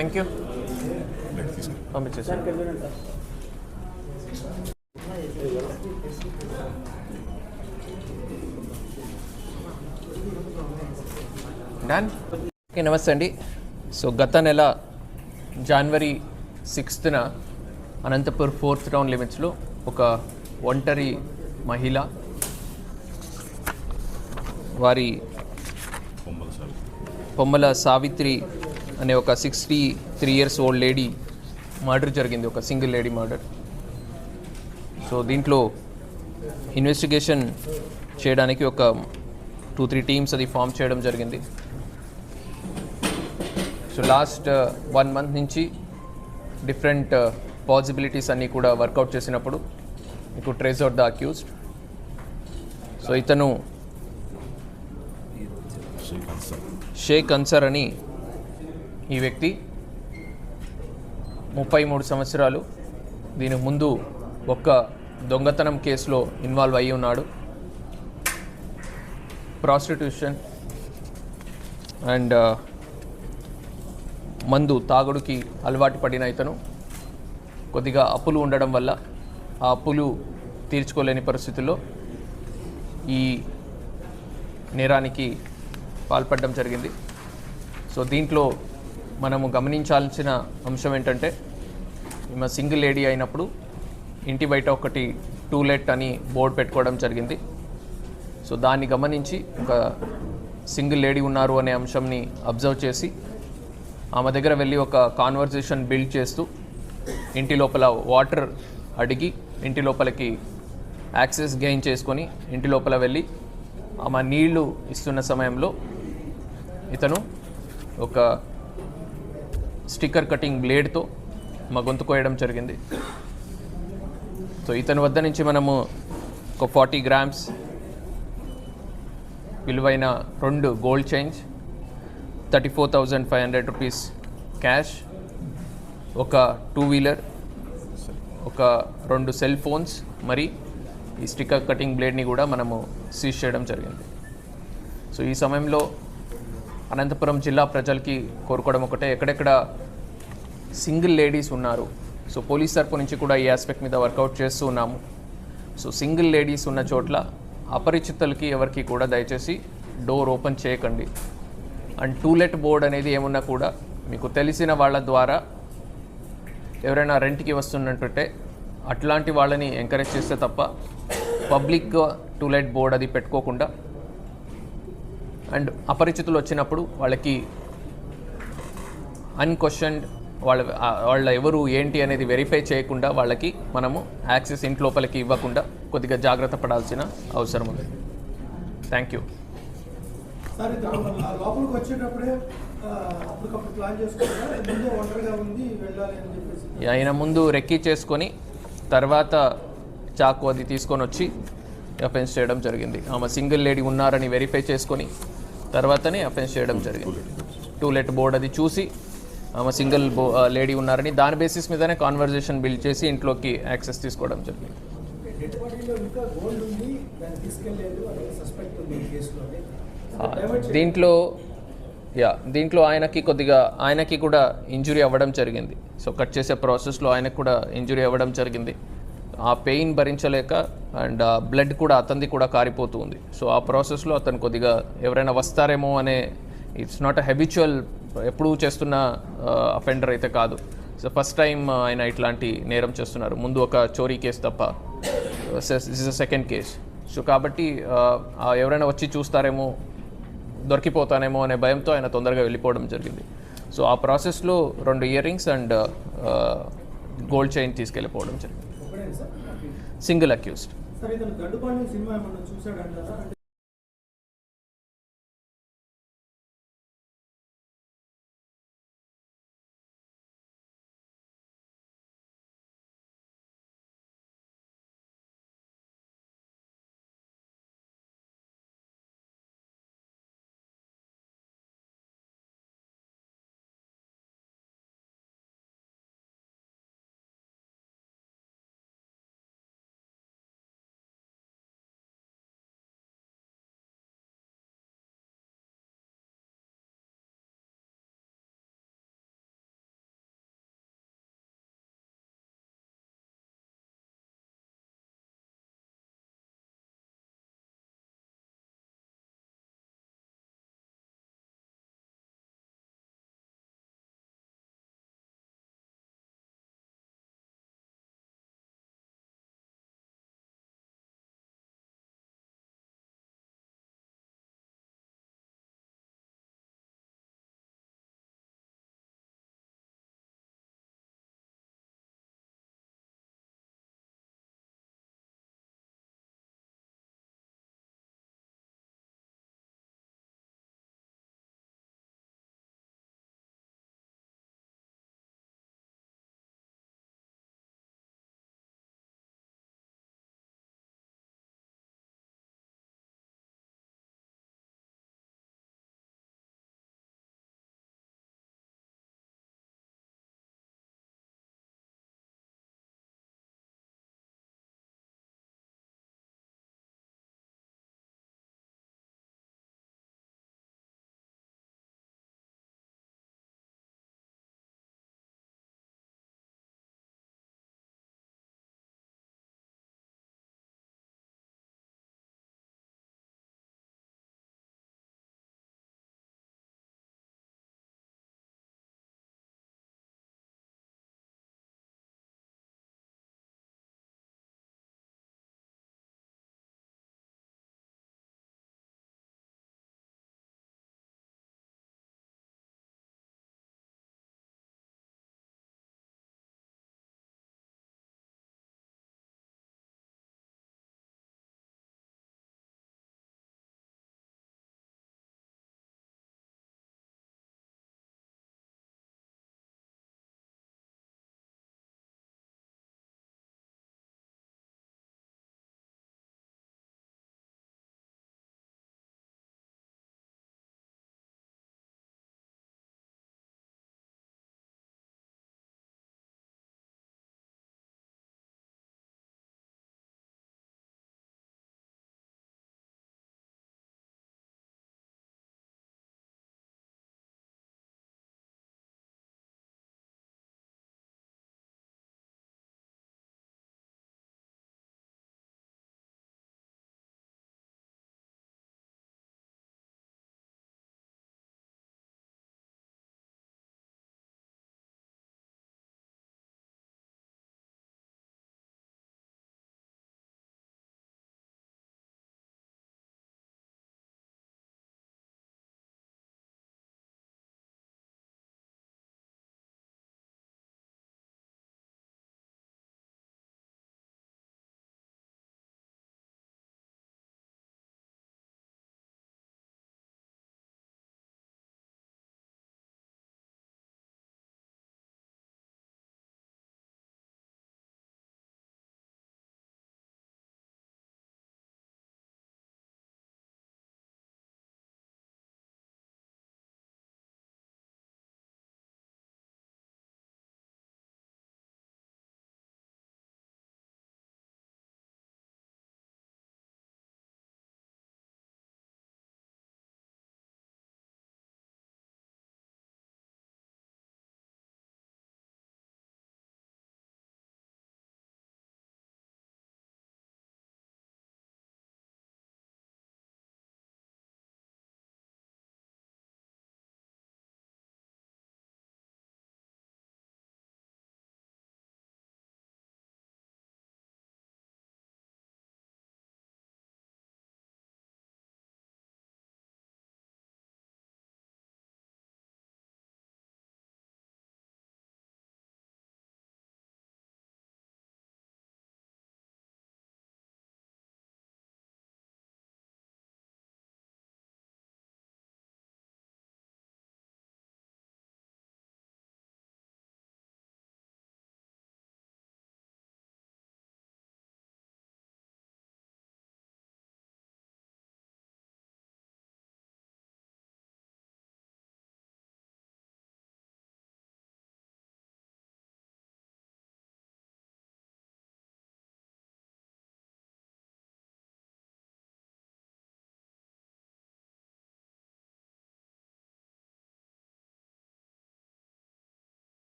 Thank you పంపించేసాను. Done okay నమస్తే అండి. సో గత నెల జనవరి సిక్స్త్న అనంతపూర్ ఫోర్త్ టౌన్ లిమిట్స్లో ఒక ఒంటరి మహిళ వారి పొమ్మల సావిత్రి అనే ఒక sixty three years old lady murder జరిగింది ఒక సింగిల్ లేడీ మర్డర్ సో దీంట్లో ఇన్వెస్టిగేషన్ చేయడానికి ఒక టూ త్రీ టీమ్స్ అది ఫామ్ చేయడం జరిగింది. సో లాస్ట్ వన్ మంత్ నుంచి డిఫరెంట్ పాసిబిలిటీస్ అన్నీ కూడా వర్కౌట్ చేసినప్పుడు మీకు trace out the accused so ఇతను షేక్ అన్సర్ అని ఈ వ్యక్తి ముప్పై మూడు సంవత్సరాలు. దీని ముందు ఒక్క దొంగతనం కేసులో ఇన్వాల్వ్ అయి ఉన్నాడు. ప్రాస్టిట్యూషన్ అండ్ మందు తాగుడుకి అలవాటు పడిన ఇతను. కొద్దిగా అప్పులు ఉండడం వల్ల ఆ అప్పులు తీర్చుకోలేని పరిస్థితుల్లో ఈ నేరానికి పాల్పడడం జరిగింది. సో దీంట్లో మనము గమనించాల్సిన అంశం ఏంటంటే ఈమె సింగిల్ లేడీ అయినప్పుడు ఇంటి బయట ఒకటి టూలెట్ అని బోర్డు పెట్టుకోవడం జరిగింది. సో దాన్ని గమనించి ఒక సింగిల్ లేడీ ఉన్నారు అనే అంశంని అబ్జర్వ్ చేసి ఆమె దగ్గర వెళ్ళి ఒక కాన్వర్జేషన్ బిల్డ్ చేస్తూ ఇంటి లోపల వాటర్ అడిగి ఇంటి లోపలికి యాక్సెస్ గెయిన్ చేసుకొని ఇంటి లోపల వెళ్ళి ఆమె నీళ్ళు ఇస్తున్న సమయంలో ఇతను ఒక స్టిక్కర్ కటింగ్ బ్లేడ్తో మా గొంతు కోయడం జరిగింది. సో ఇతని వద్ద నుంచి మనము ఒక ఫార్టీ గ్రామ్స్ విలువైన రెండు gold chains thirty four thousand five hundred rupees cash ఒక టూ వీలర్ ఒక రెండు సెల్ ఫోన్స్ మరి ఈ స్టిక్కర్ కటింగ్ బ్లేడ్ని కూడా మనము సీజ్ చేయడం జరిగింది. సో ఈ సమయంలో అనంతపురం జిల్లా ప్రజలకి కోరుకోవడం ఒకటే. ఎక్కడెక్కడ సింగిల్ లేడీస్ ఉన్నారు. సో పోలీస్ తరపు నుంచి కూడా ఈ ఆస్పెక్ట్ మీద వర్కౌట్ చేస్తూ ఉన్నాము. సో సింగిల్ లేడీస్ ఉన్న చోట్ల అపరిచితులకి ఎవరికి కూడా దయచేసి డోర్ ఓపెన్ చేయకండి. అండ్ టూలెట్ బోర్డ్ అనేది ఏమున్నా కూడా మీకు తెలిసిన వాళ్ళ ద్వారా ఎవరైనా రెంట్కి వస్తున్నట్టుంటే అట్లాంటి వాళ్ళని ఎంకరేజ్ చేస్తే తప్ప పబ్లిక్గా టూలెట్ బోర్డ్ అది పెట్టుకోకుండా అండ్ అపరిచితులు వచ్చినప్పుడు వాళ్ళకి అన్క్వశ్చన్డ్ వాళ్ళ వాళ్ళ ఎవరు ఏంటి అనేది వెరిఫై చేయకుండా వాళ్ళకి మనము యాక్సెస్ ఇంటి లోపలికి ఇవ్వకుండా కొద్దిగా జాగ్రత్త పడాల్సిన అవసరం ఉంది థ్యాంక్ యూ ఆయన ముందు రెక్కీ చేసుకొని తర్వాత చాకు అది తీసుకొని వచ్చి అఫెన్స్ చేయడం జరిగింది ఆమె సింగిల్ లేడీ ఉన్నారని వెరిఫై చేసుకొని తర్వాతనే అఫెన్స్ చేయడం జరిగింది టూలెట్ బోర్డ్ అది చూసి ఆమె సింగిల్ బో లేడీ ఉన్నారని దాని బేసిస్ మీదనే కాన్వర్జేషన్ బిల్డ్ చేసి ఇంట్లోకి యాక్సెస్ తీసుకోవడం జరిగింది. దీంట్లో యా దీంట్లో ఆయనకి కొద్దిగా ఆయనకి కూడా ఇంజురీ అవ్వడం జరిగింది. సో కట్ చేసే ప్రాసెస్లో ఆయనకు కూడా ఇంజురీ అవ్వడం జరిగింది. ఆ పెయిన్ భరించలేక అండ్ ఆ బ్లడ్ కూడా అతనిది కూడా కారిపోతూ ఉంది. సో ఆ ప్రాసెస్లో అతను కొద్దిగా ఎవరైనా వస్తారేమో అనే ఇట్స్ నాట్ అ హ్యాబిచువల్ ఎప్పుడూ చేస్తున్న అఫెండర్ అయితే కాదు. సో ఫస్ట్ టైం ఆయన ఇట్లాంటి నేరం చేస్తున్నారు. ముందు ఒక చోరీ కేసు తప్ప. ఇస్ సెకండ్ కేస్ సో కాబట్టి ఎవరైనా వచ్చి చూస్తారేమో దొరికిపోతానేమో అనే భయంతో ఆయన తొందరగా వెళ్ళిపోవడం జరిగింది. సో ఆ ప్రాసెస్లో రెండు ear rings and gold chain తీసుకెళ్ళిపోవడం జరిగింది. Single accused